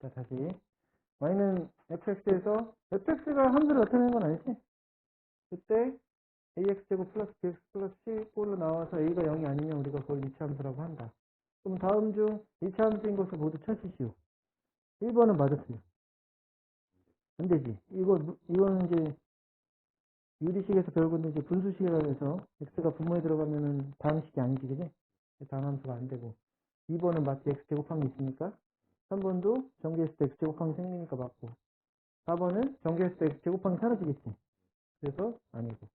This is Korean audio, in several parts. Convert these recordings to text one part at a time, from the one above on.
자, 다시. y는 fx에서 fx가 함수를 나타내는 건 아니지? 그때 ax제곱 플러스 bx 플러스 c꼴로 나와서 a가 0이 아니면 우리가 그걸 2차 함수라고 한다. 그럼 다음 중 2차 함수인 것을 모두 찾으시오. 1번은 맞아 틀려. 안 되지. 이거, 이거는 이제 유리식에서 배울 건데 이제 분수식이라 해서 x가 분모에 들어가면은 다항식이 아니지, 그지? 다항함수가 안 되고. 2번은 마치 x 제곱한 게 있으니까 3번도 전개했을 때 x 제곱한 게 생기니까 맞고 4번은 전개했을 때 x 제곱한 게 사라지겠지. 그래서 아니고.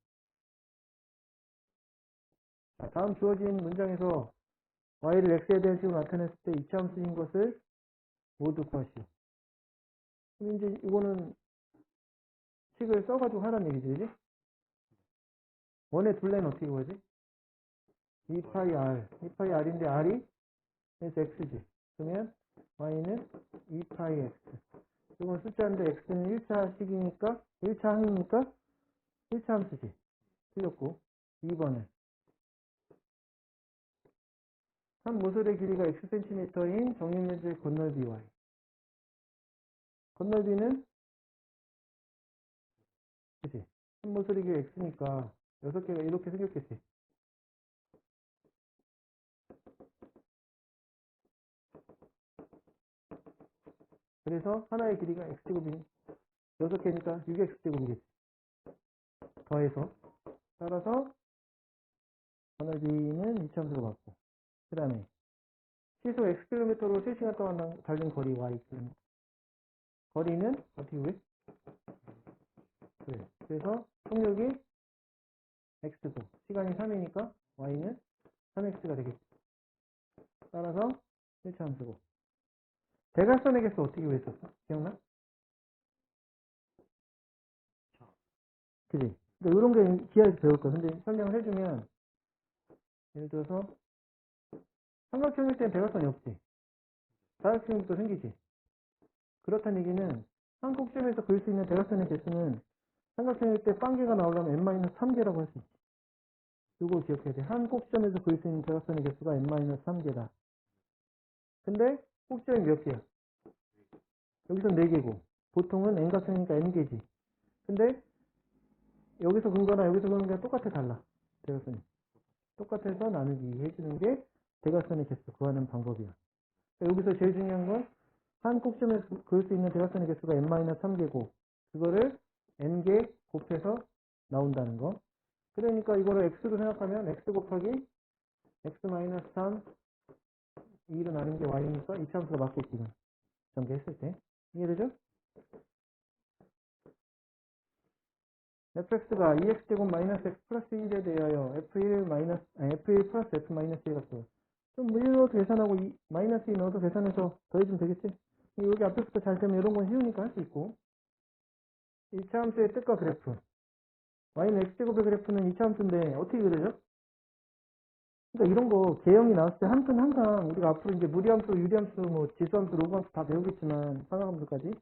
자, 다음 주어진 문장에서 y를 x에 대한 식으로 나타냈을 때 이차 함수인 것을 모두 구하시오. 그럼 이제 이거는 식을 써가지고 하라는 얘기지, 그지? 원의 둘레는 어떻게 구하지? 2파이 r. 2파이 r인데 r이 그래서 x지. 그러면 y는 2파이 x. 이건 숫자인데 x는 1차 식이니까 1차 항이니까 1차 함수지. 틀렸고 2번은 한 모서리의 길이가 xcm인 정육면적의 건널비 y. 건널비는 그치? 한 모서리 길이 x니까 6개가 이렇게 생겼겠지. 그래서 하나의 길이가 x제곱이 6개니까 6x제곱이겠지. 더해서 따라서 건널비는 2차함수가 맞고 그 다음에 시속 xkm로 3시간 동안 달린 거리 ykm 거리는 어떻게 구해? 그래. 그래서 속력이 x고 시간이 3이니까 y는 3x가 되겠지. 따라서 1차 함수고 대각선의 개수 어떻게 구했었어? 기억나? 그지? 그러니까 이런 게 기하에서 배울 거야. 근데 설명을 해주면 예를 들어서 삼각형일 때는 대각선이 없지. 또 생기지. 그렇다는 얘기는 한 꼭점에서 그릴 수 있는 대각선의 개수는 삼각형일 때 빵개가 나오려면 n-3개라고 할 수 있지. 이거 기억해야 돼. 한 꼭점에서 그릴 수 있는 대각선의 개수가 n-3개다. 근데 꼭점이 몇 개야? 여기서 4개고 보통은 n각형이니까 n개지. 근데 여기서 근거나 여기서 근거가 똑같아 달라. 대각선이. 똑같아서 나누기 해주는 게 대각선의 개수 구하는 방법이야. 여기서 제일 중요한 건 한 꼭점에서 그을 수 있는 대각선의 개수가 n-3개고 그거를 n개 곱해서 나온다는 거. 그러니까 이거를 x로 생각하면 x 곱하기 x-3 2로 나눈 게 y니까 이 차함수가 맞겠지 지금 전개했을 때 이해되죠? fx가 2x제곱 마이너스 x 플러스 1에 대하여 f1 마이너스 아니 f1 플러스 f 마이너스 1 값을 좀1 넣어도 계산하고 이, 마이너스 2 넣어도 계산해서 더해주면 되겠지? 여기 앞에서부터 잘 되면 이런 건 쉬우니까 할 수 있고 1차 함수의 뜻과 그래프 y는 x제곱의 그래프는 2차 함수인데 어떻게 그려져? 그러니까 이런 거 개형이 나왔을 때 함수는 항상 우리가 앞으로 이제 무리함수, 유리함수, 뭐 지수함수, 로그함수 다 배우겠지만 상하함수까지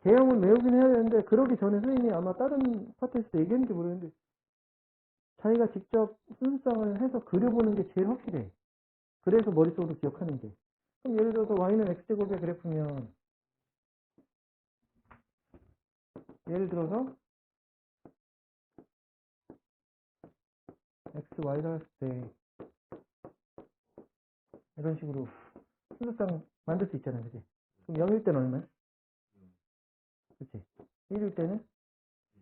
개형은 외우긴 해야 되는데 그러기 전에 선생님이 아마 다른 파트에서 얘기했는지 모르겠는데 자기가 직접 순수성을 해서 그려보는 게 제일 확실해. 그래서 머릿속으로 기억하는 게. 그럼 예를 들어서 y는 x제곱의 그래프면 예를 들어서 x, y를 했을 때 이런 식으로 순서상 만들 수 있잖아요. 그지? 그럼 0일 때는 얼마야? 그치? 1일 때는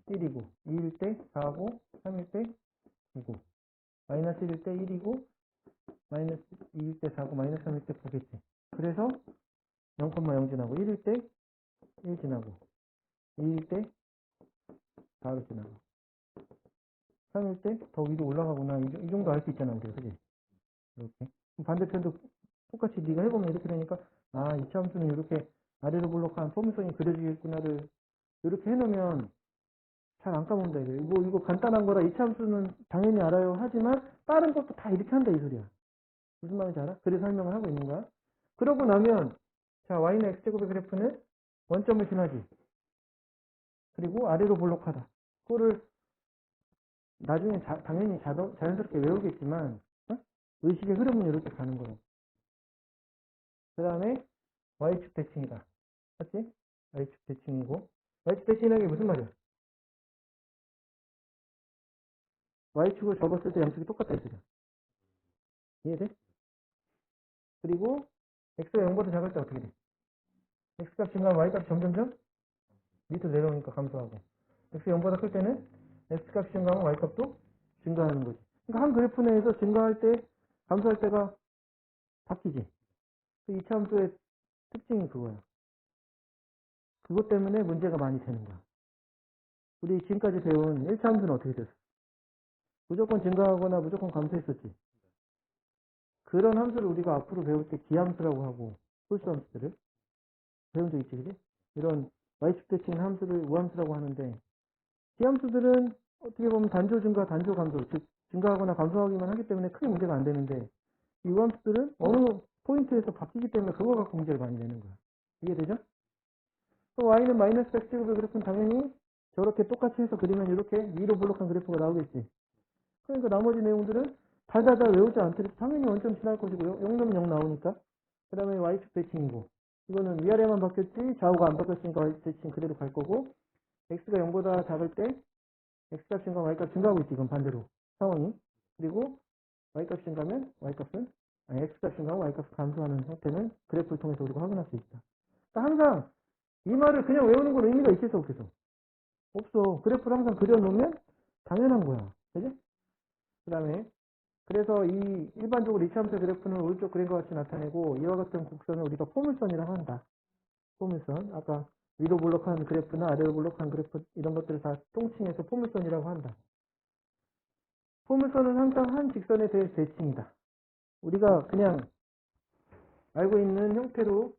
1이고 2일 때 4고 3일 때 9고 마이너스 1일 때 1이고 마이너스 2일 때 4고 마이너스 3일 때 9겠지. 그래서 0,0 지나고 1일 때 1 지나고 2일 때 4로 지나고 3일 때 더 위로 올라가거나 이, 이 정도 알 수 있잖아 우리가. 그지? 이렇게. 반대편도 똑같이 네가 해보면 이렇게 되니까 아 이차 함수는 이렇게 아래로 블록한 포물선이 그려지겠구나를 이렇게 해놓으면 잘 안 까먹는다 이거. 이거 이거 간단한 거라 이차 함수는 당연히 알아요. 하지만 다른 것도 다 이렇게 한다 이 소리야. 무슨 말인지 알아? 그래서 설명을 하고 있는 거야. 그러고 나면 자 y는 x제곱의 그래프는 원점을 지나지. 그리고 아래로 블록하다. 그거를 나중에 자, 당연히 자동, 자연스럽게 외우겠지만 어? 의식의 흐름은 이렇게 가는 거예요. 그 다음에 y축 대칭이다. 맞지? y축 대칭이고 y축 대칭이라는 게 무슨 말이야? y축을 접었을 때 양측이 똑같다 했잖아. 이해돼? 그리고 x가 0보다 작을 때 어떻게 돼? x값 증가하면 y값이 점점점 밑으로 내려오니까 감소하고 x 0보다 클 때는 x값이 증가하면 y값도 증가하는 거지. 그러니까 한 그래프 내에서 증가할 때 감소할 때가 바뀌지. 그 이차함수의 특징이 그거야. 그것 때문에 문제가 많이 되는 거야. 우리 지금까지 배운 1차함수는 어떻게 됐어? 무조건 증가하거나 무조건 감소했었지. 그런 함수를 우리가 앞으로 배울 때 기함수라고 하고 홀수 함수들을 배운 적 있지, 그지? 이런 y축 대칭 함수를 우함수라고 하는데 기함수들은 어떻게 보면 단조 증가, 단조 감소, 즉 증가하거나 감소하기만 하기 때문에 크게 문제가 안 되는데 이 우함수들은 어느 포인트에서 바뀌기 때문에 그거 갖고 문제를 많이 내는 거야. 이해되죠? 또 y는 마이너스 100제곱의 그래프는 당연히 저렇게 똑같이 해서 그리면 이렇게 위로 블록한 그래프가 나오겠지. 그러니까 나머지 내용들은 달달달 외우지 않더라도 당연히 원점 지날 것이고요. 0 넣으면 0 나오니까. 그 다음에 y축 대칭이고 이거는 위아래만 바뀌었지 좌우가 안 바뀌었으니까 y축 대칭 그대로 갈 거고 x가 0보다 작을 때 x값 증가 y값 증가하고 있지 이건 반대로 상황이 그리고 y값 증가하면 y값은 아니 x값 증가하면 y값 감소하는 형태는 그래프를 통해서 우리가 확인할 수 있다. 그러니까 항상 이 말을 그냥 외우는 건 의미가 있겠어 없겠어? 없어. 그래프를 항상 그려놓으면 당연한 거야. 그지? 그 다음에 그래서 이 일반적으로 이차함수 그래프는 오른쪽 그림과 같이 나타내고 이와 같은 곡선을 우리가 포물선이라고 한다. 포물선. 아까 위로 블록한 그래프나 아래로 블록한 그래프 이런 것들을 다 통칭해서 포물선이라고 한다. 포물선은 항상 한 직선에 대해 대칭이다. 우리가 그냥 알고 있는 형태로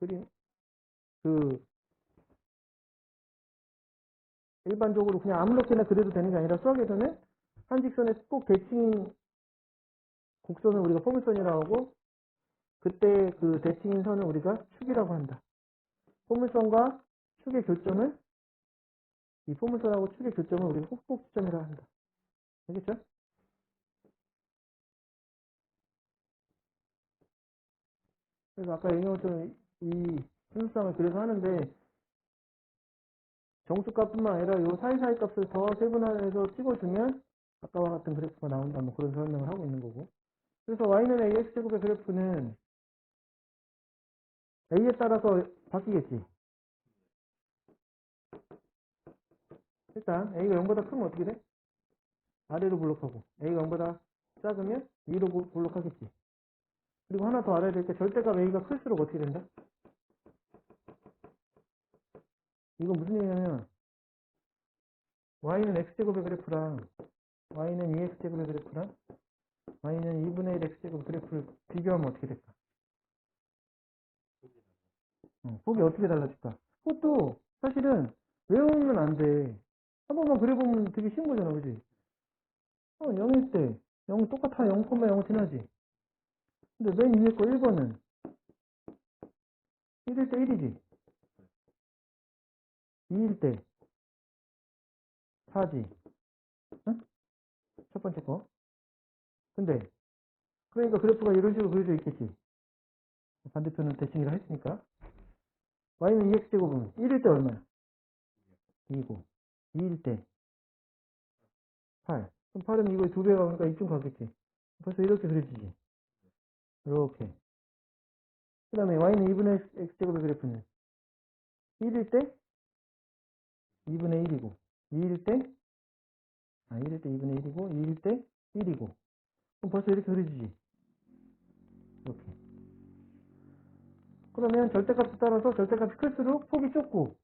그림 그 일반적으로 그냥 아무렇게나 그려도 되는 게 아니라 수학에서는 한 직선에 꼭 대칭 곡선을 우리가 포물선이라고 하고 그때 그 대칭인 선을 우리가 축이라고 한다. 포물선과 축의 교점을 이 포물선하고 축의 교점을 우리가 꼭꼭지점이라고 한다. 알겠죠? 그래서 아까 얘기한 것처럼 이 순수상을 그래서 하는데 정수값뿐만 아니라 요 사이사이 값을 더 세분화해서 찍어주면 아까와 같은 그래프가 나온다 뭐 그런 설명을 하고 있는 거고 그래서 y는 ax제곱의 그래프는 a에 따라서 바뀌겠지 일단 a가 0보다 크면 어떻게 돼? 아래로 블록하고 a가 0보다 작으면 위로 블록하겠지 그리고 하나 더 알아야 될 게 절대값 a가 클수록 어떻게 된다? 이거 무슨 얘기냐면 y는 x제곱의 그래프랑 y는 2x제곱의 그래프랑 y는 2분의 1 x제곱 그래프를 비교하면 어떻게 될까? 어, 폭이 어떻게 달라질까? 그것도 사실은 외우면 안 돼. 한 번만 그려보면 되게 쉬운 거잖아, 그지? 어, 0일 때 0 똑같아 0,0은 지나지. 근데 맨 위에 거 1번은 1일 때 1이지. 2일 때 4지. 응? 첫 번째 거. 근데 그러니까 그래프가 이런 식으로 그려져 있겠지. 반대편은 대칭이라 했으니까. Y는 2x제곱은 1일 때 얼마야? 2고 2일 때 8. 그럼 8은 이거의 두 배가 오니까 이쯤 가겠지. 벌써 이렇게 그려지지. 이렇게. 그 다음에 y는 2분의 x제곱의 그래프는 1일 때 2분의 1이고 2일 때 아, 1일 때 2분의 1이고 2일 때 1이고 그럼 벌써 이렇게 그려지지. 이렇게. 그러면 절대값에 따라서 절대값이 클수록 폭이 좁고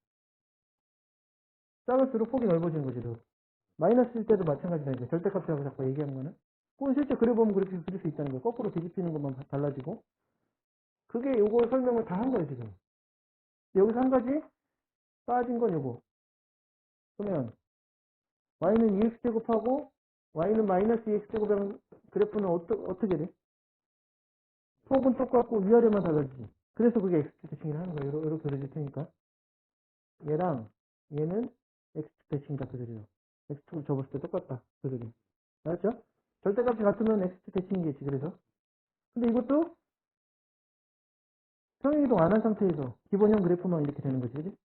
작을수록 폭이 넓어지는 거지. 더. 마이너스일 때도 마찬가지다. 이제 절대값이라고 자꾸 얘기하는 거는. 그건 실제 그려보면 그렇게 그릴 수 있다는 거예요. 거꾸로 뒤집히는 것만 달라지고. 그게 요거 설명을 다 한 거예요, 지금. 여기서 한 가지 빠진 건 요거. 그러면 y는 2x제곱하고 y는 마이너스 2x제곱이랑 그래프는 어떠, 어떻게 돼? 폭은 똑같고 위아래만 달라지지. 그래서 그게 x축 대칭이라 하는 거예요. 이렇게 그려질 테니까. 얘랑 얘는 x축 대칭이다. 그 소리요. x축을 접었을 때 똑같다. 그 소리. 알았죠? 절대값이 같으면 x축 대칭이겠지. 그래서. 근데 이것도 평행이동 안 한 상태에서 기본형 그래프만 이렇게 되는 거지, 그지?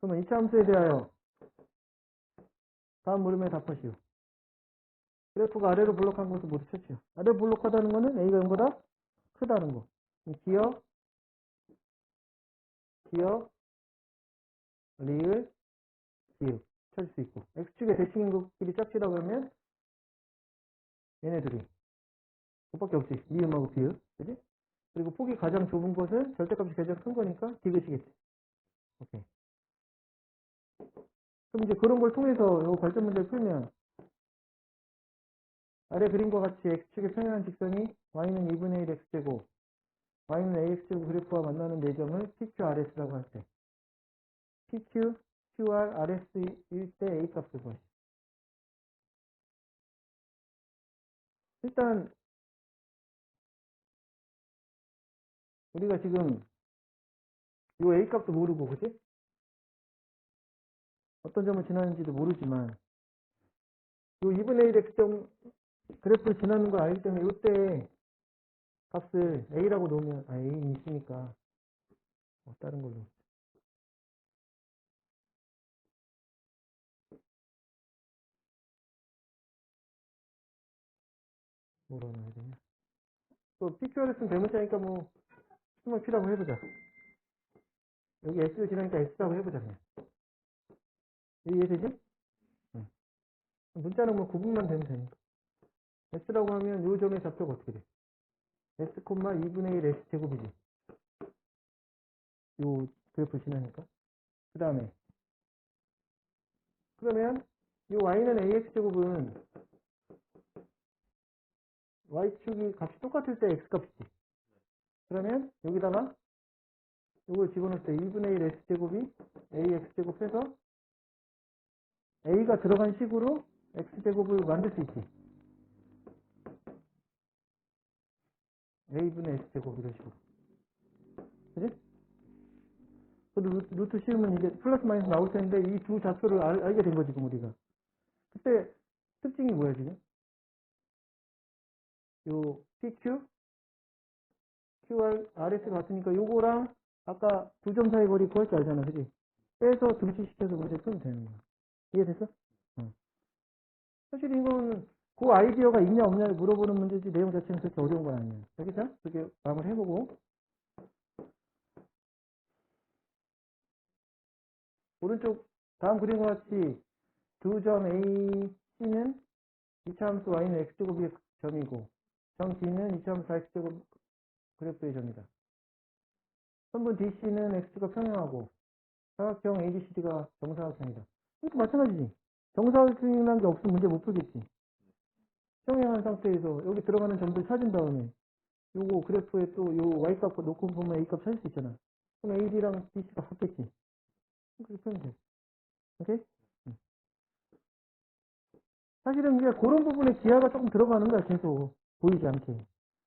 그러면 이차 함수에 대하여 다음 물음에 답하시오. 그래프가 아래로 블록한 것을 모두 찾지요. 아래로 블록하다는 거는 A가 0보다 크다는 거. 기억, 기억, 리을, 기억 찾을 수 있고 X축의 대칭인 것끼리 짝지라고 하면 얘네들이 그것밖에 없지. 미음하고 비읍. 그지? 그리고 폭이 가장 좁은 것은 절대값이 가장 큰 거니까 디귿이겠지. 오케이. 그럼 이제 그런 걸 통해서 이 발전 문제를 풀면 아래 그림과 같이 x축의 평행한 직선이 y는 2분의 1 x제곱 y는 ax제곱 그래프와 만나는 내점을 PQRS라고 할 때 PQ, QR, RS일 때 A 값을 구하시 일단 우리가 지금 요 A 값도 모르고 그지? 어떤 점을 지나는지도 모르지만 요 2분의 1 x점 그래프를 지나는 걸 알기 때문에 이때 값을 a라고 놓으면 아 a는 있으니까 어, 다른 걸로. 뭐로 넣어야 되냐? 또 PQRS는 대문자니까 뭐 수만 Q라고 해보자. 여기 X를 지나니까 X라고 해보자 그냥. 이해되지? 응. 문자는 뭐 구분만 되면 되니까 S라고 하면 요 점의 좌표가 어떻게 돼? S, 2분의 1 S 제곱이지. 요 그래프 지나니까. 그 다음에 그러면 요 Y는 AX 제곱은 Y축이 값이 똑같을 때 X 값이지. 그러면 여기다가 요걸 집어넣을 때 2분의 1 S 제곱이 AX 제곱 해서 A가 들어간 식으로 X 제곱을 만들 수 있지. A분의 x제곱 이런 식으로 그지? 루- 루트 씌우면 이게 플러스 마이너스 나올 텐데 이두 좌표를 알, 알게 된 거지 지금 우리가 그때 특징이 뭐야 지금? 요 PQ QR RS 같으니까 요거랑 아까 두 점 사이 거리 구할 줄 알잖아 그지? 빼서 등식시켜서 문제 풀면 되는 거야 이해됐어? 응. 사실 이건 그 아이디어가 있냐 없냐를 물어보는 문제지 내용 자체는 그렇게 어려운 건 아니에요. 알겠죠? 그렇게 마음을 해보고 오른쪽 다음 그림과 같이 두 점 A, C는 2차 함수 Y는 X제곱의 점이고 점 D는 2차 함수 X제곱 그래프의 점이다. 선분 DC는 X가 평행하고 사각형 ABCD가 정사각형이다. 이것도 마찬가지지. 정사각형이라는 게 없으면 문제 못 풀겠지. 평행한 상태에서 여기 들어가는 점들 찾은 다음에 요거 그래프에 또 요 y값 놓고 보면 a값 찾을 수 있잖아. 그럼 ad랑 bc가 같겠지. 그렇게 풀면 돼. 오케이? 응. 사실은 이제 그런 부분에 기하가 조금 들어가는 거야, 계속. 보이지 않게.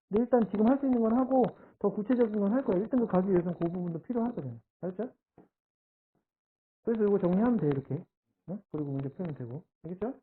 근데 일단 지금 할 수 있는 건 하고 더 구체적인 건 할 거야. 1등급 가기 위해서는 그 부분도 필요하거든. 알았죠? 그래서 이거 정리하면 돼, 이렇게. 응? 그리고 문제 풀면 되고. 알겠죠?